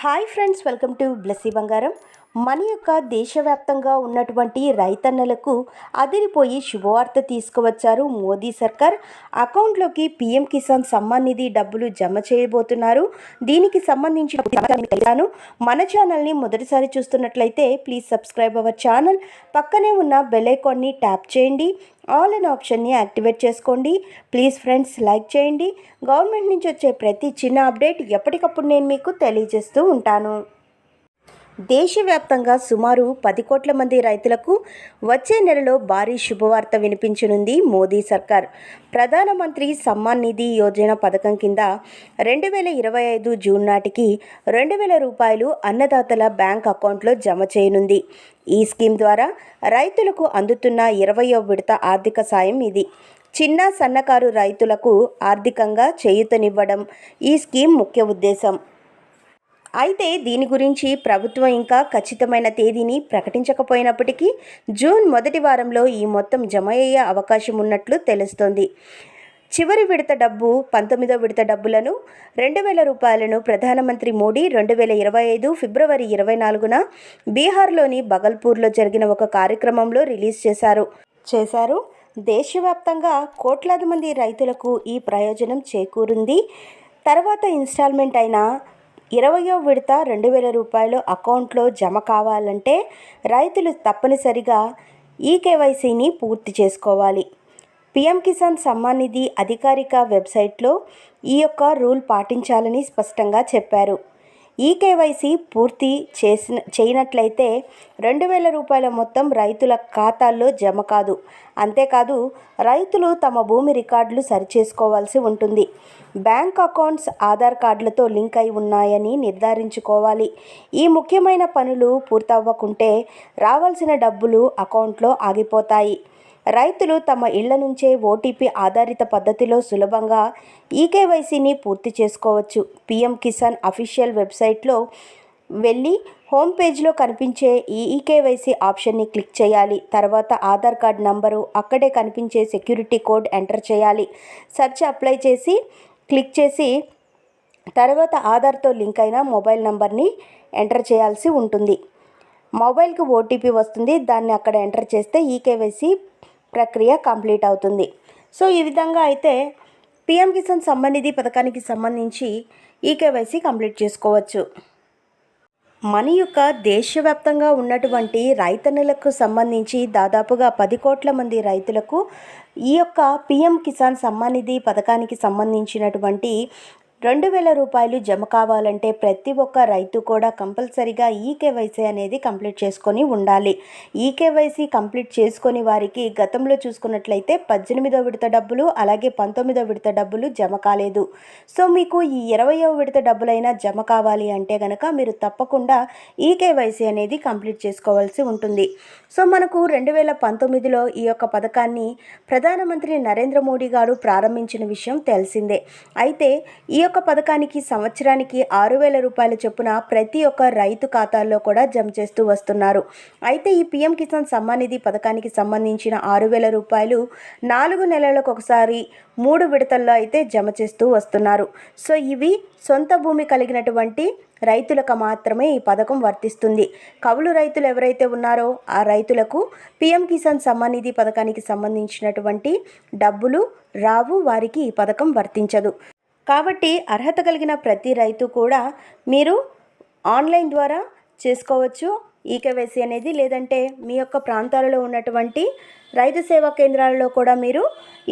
Hi friends welcome to Blessy Bangaram మన యొక్క దేశవ్యాప్తంగా ఉన్నటువంటి రైతన్నలకు అదిరిపోయి శుభవార్త తీసుకువచ్చారు మోదీ సర్కార్. అకౌంట్లోకి పీఎం కిసాన్ సమ్మాన్ నిధి డబ్బులు జమ చేయబోతున్నారు. దీనికి సంబంధించిన మన ఛానల్ని మొదటిసారి చూస్తున్నట్లయితే ప్లీజ్ సబ్స్క్రైబ్ అవర్ ఛానల్. పక్కనే ఉన్న బెల్ ఐకాన్ని ట్యాప్ చేయండి. ఆల్ అన్ ఆప్షన్ని యాక్టివేట్ చేసుకోండి. ప్లీజ్ ఫ్రెండ్స్ లైక్ చేయండి. గవర్నమెంట్ నుంచి వచ్చే ప్రతి చిన్న అప్డేట్ ఎప్పటికప్పుడు నేను మీకు తెలియజేస్తూ ఉంటాను. దేశవ్యాప్తంగా సుమారు పది కోట్ల మంది రైతులకు వచ్చే నెలలో భారీ శుభవార్త వినిపించనుంది మోదీ సర్కార్. ప్రధానమంత్రి సమ్మాన్ నిధి యోజన పథకం కింద రెండు వేల ఇరవై ఐదు జూన్ నాటికి రెండు వేల రూపాయలు అన్నదాతల బ్యాంక్ అకౌంట్లో జమ చేయనుంది. ఈ స్కీమ్ ద్వారా రైతులకు అందుతున్న ఇరవయో విడత ఆర్థిక సాయం ఇది. చిన్న సన్నకారు రైతులకు ఆర్థికంగా చేయూతనివ్వడం ఈ స్కీమ్ ముఖ్య ఉద్దేశం. అయితే దీని గురించి ప్రభుత్వం ఇంకా ఖచ్చితమైన తేదీని ప్రకటించకపోయినప్పటికీ జూన్ మొదటి వారంలో ఈ మొత్తం జమ అయ్యే అవకాశం ఉన్నట్లు తెలుస్తోంది. చివరి విడత డబ్బు పంతొమ్మిదో విడత డబ్బులను రెండు వేల రూపాయలను ప్రధానమంత్రి మోడీ రెండు వేల ఇరవై ఐదు ఫిబ్రవరి ఇరవై నాలుగున బీహార్లోని బగల్పూర్లో జరిగిన ఒక కార్యక్రమంలో రిలీజ్ చేశారు. చేశారు. దేశవ్యాప్తంగా కోట్లాది మంది రైతులకు ఈ ప్రయోజనం చేకూరింది. తర్వాత ఇన్స్టాల్మెంట్ అయిన ఇరవయో విడత రెండు వేల రూపాయలు అకౌంట్లో జమ కావాలంటే రైతులు తప్పనిసరిగా ఈ కేవైసీని పూర్తి చేసుకోవాలి. పిఎం కిసాన్ సమ్మాన్ నిధి అధికారిక వెబ్సైట్లో ఈ యొక్క రూల్ పాటించాలని స్పష్టంగా చెప్పారు. ఈ కేవైసీ పూర్తి చేసిన చేయనట్లయితే రెండు వేల రూపాయల మొత్తం రైతుల ఖాతాల్లో జమ కాదు. అంతేకాదు రైతులు తమ భూమి రికార్డులు సరిచేసుకోవాల్సి ఉంటుంది. బ్యాంక్ అకౌంట్స్ ఆధార్ కార్డులతో లింక్ అయి ఉన్నాయని నిర్ధారించుకోవాలి. ఈ ముఖ్యమైన పనులు పూర్తవ్వకుంటే రావాల్సిన డబ్బులు అకౌంట్లో ఆగిపోతాయి. రైతులు తమ ఇళ్ళ నుంచే ఓటీపీ ఆధారిత పద్ధతిలో సులభంగా ఈకేవైసీని పూర్తి చేసుకోవచ్చు. పీఎం కిసాన్ అఫీషియల్ వెబ్సైట్లో వెళ్ళి హోమ్ పేజ్లో కనిపించే ఈ ఈకేవైసీ ఆప్షన్ని క్లిక్ చేయాలి. తర్వాత ఆధార్ కార్డ్ నంబరు అక్కడే కనిపించే సెక్యూరిటీ కోడ్ ఎంటర్ చేయాలి. సెర్చ్ అప్లై చేసి క్లిక్ చేసి తర్వాత ఆధార్తో లింక్ అయిన మొబైల్ నంబర్ని ఎంటర్ చేయాల్సి ఉంటుంది. మొబైల్కి ఓటీపీ వస్తుంది. దాన్ని అక్కడ ఎంటర్ చేస్తే ఈకేవైసీ ప్రక్రియ కంప్లీట్ అవుతుంది. సో ఈ విధంగా అయితే పిఎం కిసాన్ సమ్మాన్ పథకానికి సంబంధించి ఈకేవైసీ కంప్లీట్ చేసుకోవచ్చు. మన యొక్క దేశవ్యాప్తంగా ఉన్నటువంటి రైతన్నులకు సంబంధించి దాదాపుగా పది కోట్ల మంది రైతులకు ఈ యొక్క పిఎం కిసాన్ సమ్మాన్ నిధి పథకానికి సంబంధించినటువంటి రెండు వేల రూపాయలు జమ కావాలంటే ప్రతి ఒక్క రైతు కూడా కంపల్సరిగా ఈ కేవైసీ అనేది కంప్లీట్ చేసుకొని ఉండాలి. ఈ కేవైసీ కంప్లీట్ చేసుకొని వారికి గతంలో చూసుకున్నట్లయితే పద్దెనిమిదో విడత డబ్బులు అలాగే పంతొమ్మిదో విడత డబ్బులు జమ కాలేదు. సో మీకు ఈ ఇరవయో విడత డబ్బులైనా జమ కావాలి అంటే కనుక మీరు తప్పకుండా ఈ కేవైసీ అనేది కంప్లీట్ చేసుకోవాల్సి ఉంటుంది. సో మనకు రెండు వేల పంతొమ్మిదిలో ఈ యొక్క పథకాన్ని ప్రధానమంత్రి నరేంద్ర మోడీ గారు ప్రారంభించిన విషయం తెలిసిందే. అయితే ఈ యొక్క పథకానికి సంవత్సరానికి ఆరు వేల రూపాయల చొప్పున ప్రతి ఒక్క రైతు ఖాతాల్లో కూడా జమ చేస్తూ వస్తున్నారు. అయితే ఈ పిఎం కిసాన్ సమ్మాన్ నిధి పథకానికి సంబంధించిన ఆరు వేల రూపాయలు నాలుగు నెలలకు ఒకసారి మూడు విడతల్లో అయితే జమ చేస్తూ వస్తున్నారు. సో ఇవి సొంత భూమి కలిగినటువంటి రైతులకు మాత్రమే ఈ పథకం వర్తిస్తుంది. కవులు రైతులు ఎవరైతే ఉన్నారో ఆ రైతులకు పిఎం కిసాన్ సమ్మాన్ నిధి పథకానికి సంబంధించినటువంటి డబ్బులు రావు వారికి ఈ పథకం వర్తించదు. కాబట్టి అర్హత కలిగిన ప్రతి రైతు కూడా మీరు ఆన్లైన్ ద్వారా చేసుకోవచ్చు. ఈకేవైసీ అనేది లేదంటే మీ యొక్క ప్రాంతాలలో ఉన్నటువంటి రైతు సేవా కేంద్రాలలో కూడా మీరు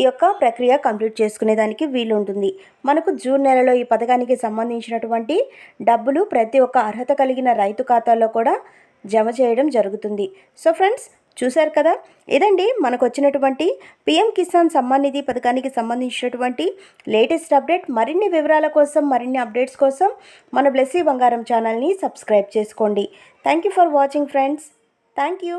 ఈ యొక్క ప్రక్రియ కంప్లీట్ చేసుకునేదానికి వీలు ఉంటుంది మనకు జూన్ నెలలో ఈ పథకానికి సంబంధించినటువంటి డబ్బులు ప్రతి ఒక్క అర్హత కలిగిన రైతు ఖాతాల్లో కూడా జమ చేయడం జరుగుతుంది. సో ఫ్రెండ్స్ చూశారు కదా? ఇదండి మనకు వచ్చినటువంటి పిఎం కిసాన్ సమ్మాన్ నిధి పథకానికి సంబంధించినటువంటి లేటెస్ట్ అప్డేట్. మరిన్ని వివరాల కోసం మరిన్ని అప్డేట్స్ కోసం మన బ్లెస్సీ బంగారం ఛానల్ని సబ్స్క్రైబ్ చేసుకోండి. Thank you for watching friends. Thank you